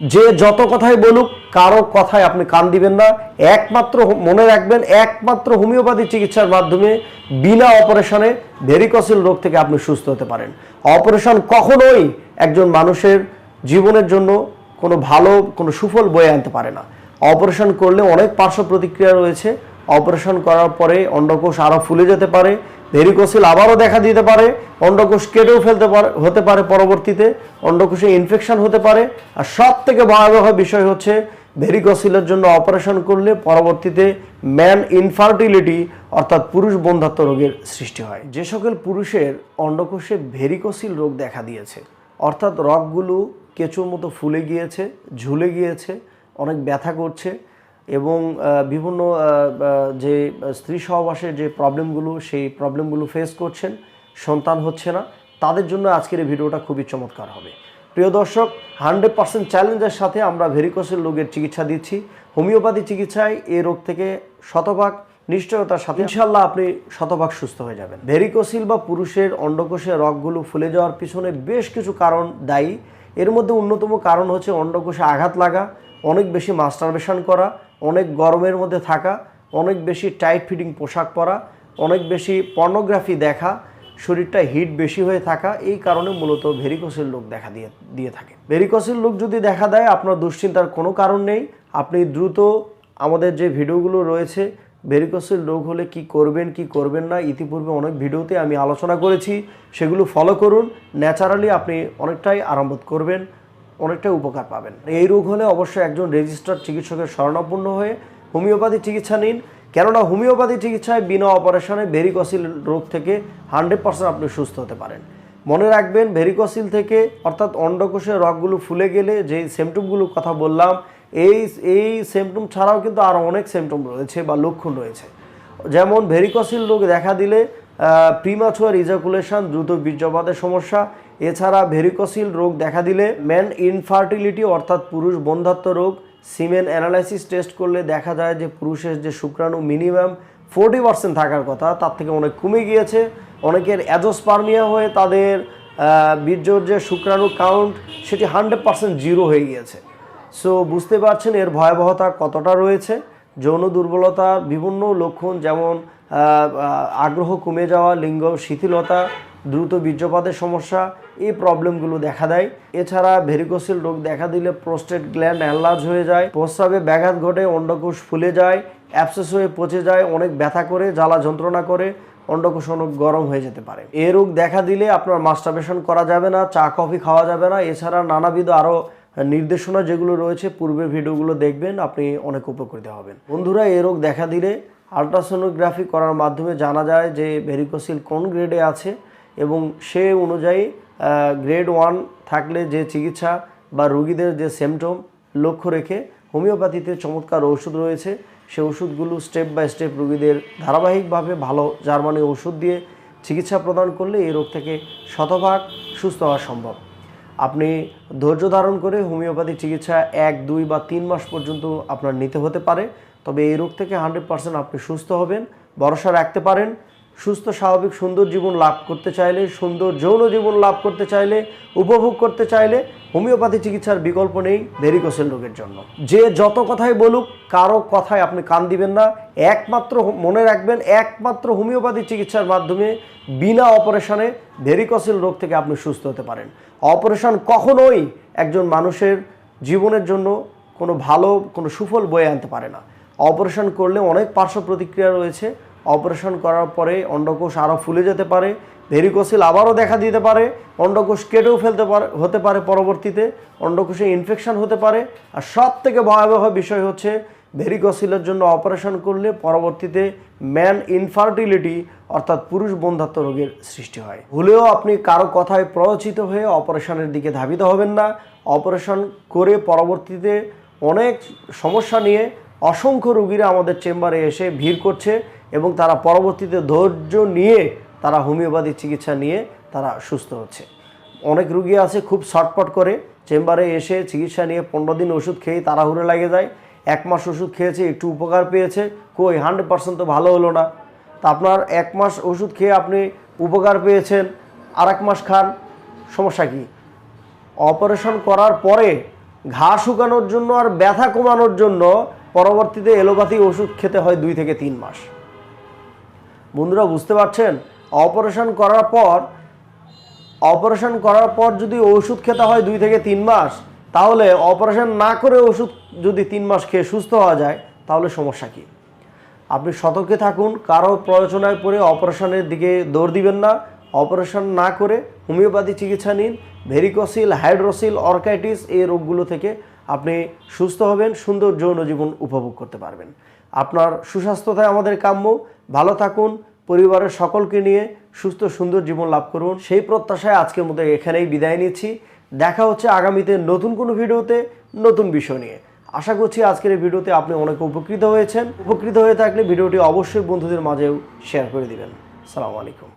যে যত কথাই বলুক, কারও কথায় আপনি কান দিবেন না। একমাত্র মনে রাখবেন, একমাত্র হোমিওপ্যাথি চিকিৎসার মাধ্যমে বিনা অপারেশনে ভেরিকসিল রোগ থেকে আপনি সুস্থ হতে পারেন। অপারেশন কখনোই একজন মানুষের জীবনের জন্য কোনো ভালো, কোনো সুফল বয়ে আনতে পারে না। অপারেশন করলে অনেক পার্শ্ব প্রতিক্রিয়া রয়েছে। অপারেশন করার পরে অন্ডকোষ আরও ফুলে যেতে পারে। ভেরিকোসিল আবারও দেখা দিতে পারে, অন্ডকোষ কেটেও ফেলতে পারে, হতে পারে পরবর্তীতে, অন্ডকোষে ইনফেকশন হতে পারে। আর সব থেকে ভয়াবহ বিষয় হচ্ছে ভেরিকোসিলের জন্য অপারেশন করলে পরবর্তীতে ম্যান ইনফার্টিলিটি অর্থাৎ পুরুষ বন্ধাত্ম রোগের সৃষ্টি হয়। যে সকল পুরুষের অন্ডকোষে ভেরিকোসিল রোগ দেখা দিয়েছে, অর্থাৎ রগগুলো কেঁচোর মতো ফুলে গিয়েছে, ঝুলে গিয়েছে, অনেক ব্যথা করছে এবং বিভিন্ন যে স্ত্রী সহবাসের যে প্রবলেমগুলো, সেই প্রবলেমগুলো ফেস করছেন, সন্তান হচ্ছে না, তাদের জন্য আজকের এই ভিডিওটা খুবই চমৎকার হবে। প্রিয় দর্শক হান্ড্রেড পার্সেন্ট চ্যালেঞ্জের সাথে আমরা ভেরিকোসের রোগের চিকিৎসা দিচ্ছি। হোমিওপ্যাথি চিকিৎসায় এই রোগ থেকে শতভাগ নিশ্চয়তার সাথে ইনশাল্লাহ আপনি শতভাগ সুস্থ হয়ে যাবেন। ভেরিকোসিল বা পুরুষের অন্ডকোষের রগগুলো ফুলে যাওয়ার পিছনে বেশ কিছু কারণ দায়ী। এর মধ্যে অন্যতম কারণ হচ্ছে অন্ডকোষে আঘাত লাগা অনেক বেশি মাস্টারবেশন করা, অনেক গরমের মধ্যে থাকা, অনেক বেশি টাইট ফিটিং পোশাক পরা, অনেক বেশি পর্নোগ্রাফি দেখা, শরীরটা হিট বেশি হয়ে থাকা, এই কারণে মূলত ভেরিকোসেল লোক দেখা দিয়ে দিয়ে থাকে। ভেরিকোসেল লোক যদি দেখা দেয়, আপনার দুশ্চিন্তার কোনো কারণ নেই। আপনি দ্রুত আমাদের যে ভিডিওগুলো রয়েছে ভেরিকোসেল রোগ হলে কি করবেন কি করবেন না, ইতিপূর্বে অনেক ভিডিওতে আমি আলোচনা করেছি, সেগুলো ফলো করুন। ন্যাচারালি আপনি অনেকটাই আরামবোধ করবেন। অনেকটাই উপকার পাবেন। এই রোগ হলে অবশ্যই একজন রেজিস্টার্ড চিকিৎসকের শরণাপন্ন হয়ে হোমিওপ্যাথি চিকিৎসা নিন। কেননা হোমিওপ্যাথি চিকিৎসায় বিনা অপারেশনে ভেরিকসিল রোগ থেকে হান্ড্রেড পার্সেন্ট আপনি সুস্থ হতে পারেন। মনে রাখবেন, ভেরিকসিল থেকে অর্থাৎ অন্ডকোষের রগগুলো ফুলে গেলে যে সিমটমগুলোর কথা বললাম, এই এই সিমটম ছাড়াও কিন্তু আরও অনেক সিমটম রয়েছে বা লক্ষণ রয়েছে। যেমন ভেরিকসিল রোগ দেখা দিলে প্রিমাচুয়ার ইজাকুলেশন দ্রুত বীর্যপাতের সমস্যা এছাড়া ভেরিকসিল রোগ দেখা দিলে ম্যান ইনফার্টিলিটি অর্থাৎ পুরুষ বন্ধাত্ম রোগ সিমেন অ্যানালাইসিস টেস্ট করলে দেখা যায় যে পুরুষের যে শুক্রাণু মিনিমাম ফোরটি পার্সেন্ট থাকার কথা, তার থেকে অনেক কমে গিয়েছে। অনেকের অ্যাজোস্পার্মিয়া হয়ে তাদের বীর্যর যে শুক্রাণু কাউন্ট সেটি হান্ড্রেড পার্সেন্ট জিরো হয়ে গিয়েছে। সো বুঝতে পারছেন এর ভয়াবহতা কতটা রয়েছে? যৌন দুর্বলতার বিভিন্ন লক্ষণ যেমন আগ্রহ কমে যাওয়া, লিঙ্গ শিথিলতা, দ্রুত বীর্যপাতের সমস্যা এই প্রবলেমগুলো দেখা দেয়। এছাড়া ভেরিকোসিল রোগ দেখা দিলে প্রোস্টেট গ্ল্যান্ড অ্যানলার্জ হয়ে যায়, প্রস্রাবে ব্যাঘাত ঘটে, অন্ডকোষ ফুলে যায় অ্যাপসেস হয়ে পচে যায়, অনেক ব্যথা করে, জ্বালা যন্ত্রণা করে, অন্ডকোষ অনেক গরম হয়ে যেতে পারে। এই রোগ দেখা দিলে আপনার মাস্টারবেশন করা যাবে না, চা কফি খাওয়া যাবে না। এছাড়া নানাবিধ আরও নির্দেশনা যেগুলো রয়েছে, পূর্বের ভিডিওগুলো দেখবেন, আপনি অনেক উপকৃত হবেন। বন্ধুরা এই রোগ দেখা দিলে আলট্রাসোনোগ্রাফি করার মাধ্যমে জানা যায় যে ভেরিকোসিল কোন গ্রেডে আছে এবং সে অনুযায়ী গ্রেড ওয়ান থাকলে যে চিকিৎসা বা রোগীদের যে সিমটম লক্ষ্য রেখে হোমিওপ্যাথিতে চমৎকার ওষুধ রয়েছে। সে ওষুধগুলো স্টেপ বাই স্টেপ রোগীদের ধারাবাহিকভাবে ভালো জার্মানি ওষুধ দিয়ে চিকিৎসা প্রদান করলে এই রোগ থেকে শতভাগ সুস্থ হওয়া সম্ভব। আপনি ধৈর্য ধারণ করে হোমিওপ্যাথি চিকিৎসা এক, দুই বা তিন মাস পর্যন্ত আপনার নিতে হতে পারে। তবে এই রোগ থেকে হান্ড্রেড পার্সেন্ট আপনি সুস্থ হবেন, ভরসা রাখতে পারেন। সুস্থ, স্বাভাবিক, সুন্দর জীবন লাভ করতে চাইলে, সুন্দর, যৌন জীবন লাভ করতে চাইলে, উপভোগ করতে চাইলে হোমিওপ্যাথি চিকিৎসার বিকল্প নেই ভেরিকোসেল রোগের জন্য। যে যত কথাই বলুক, কারও কথায় আপনি কান দিবেন না। একমাত্র মনে রাখবেন, একমাত্র হোমিওপ্যাথি চিকিৎসার মাধ্যমে বিনা অপারেশনে ভেরিকোসেল রোগ থেকে আপনি সুস্থ হতে পারেন। অপারেশন কখনোই একজন মানুষের জীবনের জন্য কোনো ভালো, কোনো সুফল বয়ে আনতে পারে না। অপারেশন করলে অনেক পার্শ্ব প্রতিক্রিয়া রয়েছে। অপারেশন করার পরে অন্ডকোষ আরও ফুলে যেতে পারে, ভেরিকোসিল আবারও দেখা দিতে পারে, অন্ডকোষ কেটেও ফেলতে পারে, হতে পারে পরবর্তীতে, অন্ডকোষে ইনফেকশান হতে পারে। আর সব থেকে ভয়াবহ বিষয় হচ্ছে, ভেরিকোসিলের জন্য অপারেশন করলে পরবর্তীতে ম্যান ইনফার্টিলিটি, অর্থাৎ পুরুষ বন্ধাত্ম রোগের সৃষ্টি হয়। হলেও আপনি কারও কথায় প্ররোচিত হয়ে অপারেশনের দিকে ধাবিত হবেন না। অপারেশন করে পরবর্তীতে অনেক সমস্যা নিয়ে অসংখ্য রুগীরা আমাদের চেম্বারে এসে ভিড় করছে। এবং তারা পরবর্তীতে ধৈর্য নিয়ে তারা হোমিওপ্যাথি চিকিৎসা নিয়ে তারা সুস্থ হচ্ছে। অনেক রুগী আছে খুব শর্টপট করে, চেম্বারে এসে চিকিৎসা নিয়ে পনেরো দিন ওষুধ খেয়ে তাড়াহুড়ো লাগে যায়, এক মাস ওষুধ খেয়েছে, একটু উপকার পেয়েছে, কই হান্ড্রেড পার্সেন্ট তো ভালো হলো না। তা আপনার এক মাস ওষুধ খেয়ে আপনি উপকার পেয়েছেন আর এক মাস খান, সমস্যা কী? অপারেশন করার পরে ঘা শুকানোর জন্য আর ব্যথা কমানোর জন্য পরবর্তীতে এলোপ্যাথি ওষুধ খেতে হয় দুই থেকে তিন মাস। বন্ধুরা, বুঝতে পারছেন? অপারেশন করার পর, অপারেশন করার পর যদি ওষুধ খেতে হয় দুই থেকে তিন মাস, তাহলে অপারেশন না করে ওষুধ যদি তিন মাস খেয়ে সুস্থ হওয়া যায়, তাহলে সমস্যা কী? আপনি সতর্কে থাকুন, কারও প্রয়োজনায় পড়ে অপারেশনের দিকে দৌড় দিবেন না। অপারেশন না করে হোমিওপ্যাথি চিকিৎসা নিন। ভেরিকোসিল, হাইড্রোসিল, অর্কাইটিস এই রোগগুলো থেকে আপনি সুস্থ হবেন, সুন্দর যৌন জীবন উপভোগ করতে পারবেন। আপনার সুস্বাস্থ্যতায় আমাদের কাম্য। ভালো থাকুন, পরিবারের সকলকে নিয়ে সুস্থ, সুন্দর জীবন লাভ করুন। সেই প্রত্যাশায় আজকের মতো এখানেই বিদায় নিচ্ছি। দেখা হচ্ছে আগামীতে নতুন কোনো ভিডিওতে, নতুন বিষয় নিয়ে। আশা করছি আজকের এই ভিডিওতে আপনি অনেক উপকৃত হয়েছেন। উপকৃত হয়ে থাকলে ভিডিওটি অবশ্যই বন্ধুদের মাঝেও শেয়ার করে দিবেন। সালামু আলাইকুম।